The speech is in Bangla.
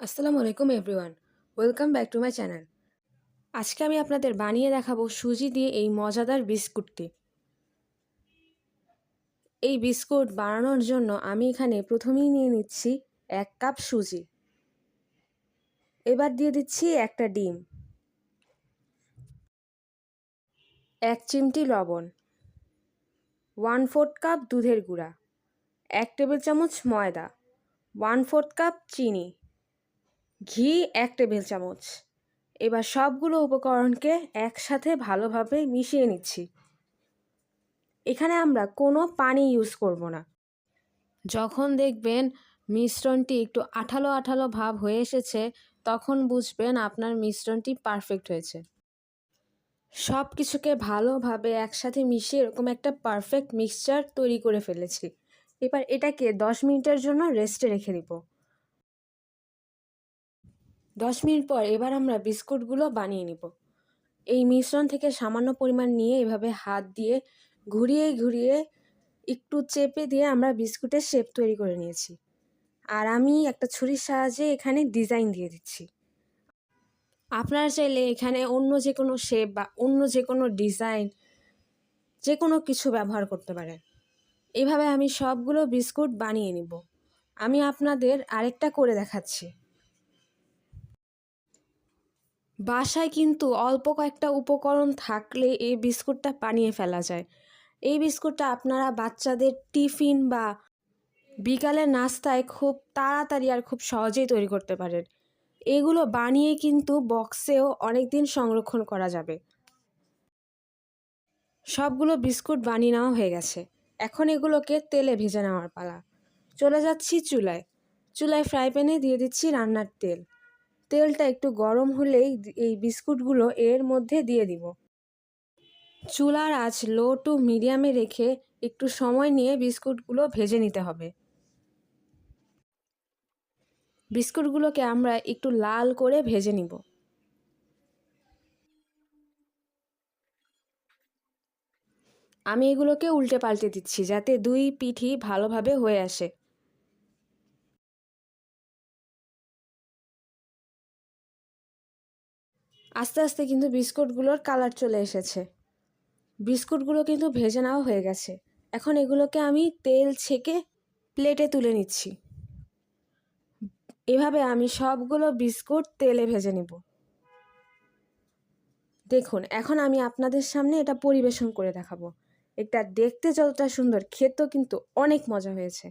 আসসালামু আলাইকুম everyone. Welcome back to my channel. আজকে আমি আপনাদের বানিয়ে দেখাবো সুজি দিয়ে এই মজাদার বিস্কুটটি। এই বিস্কুট বানানোর জন্য আমি এখানে প্রথমেই নিয়ে নিচ্ছি এক কাপ সুজি। এবার দিয়ে দিচ্ছি একটা ডিম। এক চিমটি লবণ। ওয়ান ফোর্থ কাপ দুধের গুঁড়া। এক টেবিল চামচ ময়দা। ওয়ান ফোর্থ কাপ চিনি। ঘি এক টেবিল চামচ এবার সবগুলো উপকরণকে একসাথে ভালোভাবে মিশিয়ে নিচ্ছি। এখানে আমরা কোনো পানি ইউজ করব না। যখন দেখবেন মিশ্রণটি একটু আঠালো আঠালো ভাব হয়ে এসেছে, তখন বুঝবেন আপনার মিশ্রণটি পারফেক্ট হয়েছে। সব কিছুকে ভালোভাবে একসাথে মিশিয়ে এরকম একটা পারফেক্ট মিক্সচার তৈরি করে ফেলেছি। এবার এটাকে দশ মিনিটের জন্য রেস্টে রেখে দিব। দশ মিনিট পর এবার আমরা বিস্কুটগুলো বানিয়ে নিব। এই মিশ্রণ থেকে সামান্য পরিমাণ নিয়ে এভাবে হাত দিয়ে ঘুরিয়ে ঘুরিয়ে একটু চেপে দিয়ে আমরা বিস্কুটের শেপ তৈরি করে নিয়েছি। আর আমি একটা ছুরির সাহায্যে এখানে ডিজাইন দিয়ে দিচ্ছি। আপনারা চাইলে এখানে অন্য যে কোনো শেপ বা অন্য যে কোনো ডিজাইন যে কোনো কিছু ব্যবহার করতে পারেন। এভাবে আমি সবগুলো বিস্কুট বানিয়ে নিব। আমি আপনাদের আরেকটা করে দেখাচ্ছি। বাসায় কিন্তু অল্প কয়েকটা উপকরণ থাকলে এই বিস্কুটটা বানিয়ে ফেলা যায়। এই বিস্কুটটা আপনারা বাচ্চাদের টিফিন বা বিকালের নাস্তায় খুব তাড়াতাড়ি আর খুব সহজেই তৈরি করতে পারেন। এগুলো বানিয়ে কিন্তু বক্সেও অনেক দিন সংরক্ষণ করা যাবে। সবগুলো বিস্কুট বানিয়ে নেওয়া হয়ে গেছে। এখন এগুলোকে তেলে ভেজে নেওয়ার পালা। চলে যাচ্ছি চুলায়। চুলায় ফ্রাই প্যানে দিয়ে দিচ্ছি রান্নার তেল। তেলটা একটু গরম হলেই এই বিস্কুটগুলো এর মধ্যে দিয়ে দিব। চুলার আঁচ লো টু মিডিয়ামে রেখে একটু সময় নিয়ে বিস্কুটগুলো ভেজে নিতে হবে। বিস্কুটগুলোকে আমরা একটু লাল করে ভেজে নিব। আমি এগুলোকে উল্টে পাল্টে দিচ্ছি যাতে দুই পিঠি ভালোভাবে হয়ে আসে। আস্তে আস্তে কিন্তু বিস্কুটগুলোর কালার চলে এসেছে। বিস্কুটগুলো কিন্তু ভেজে নেওয়া হয়ে গেছে। এখন এগুলোকে আমি তেল ছেঁকে প্লেটে তুলে নিচ্ছি। এভাবে আমি সবগুলো বিস্কুট তেলে ভেজে নেব। দেখুন, এখন আমি আপনাদের সামনে এটা পরিবেশন করে দেখাবো। এটা দেখতে যতটা সুন্দর, খেতেও কিন্তু অনেক মজা হয়েছে।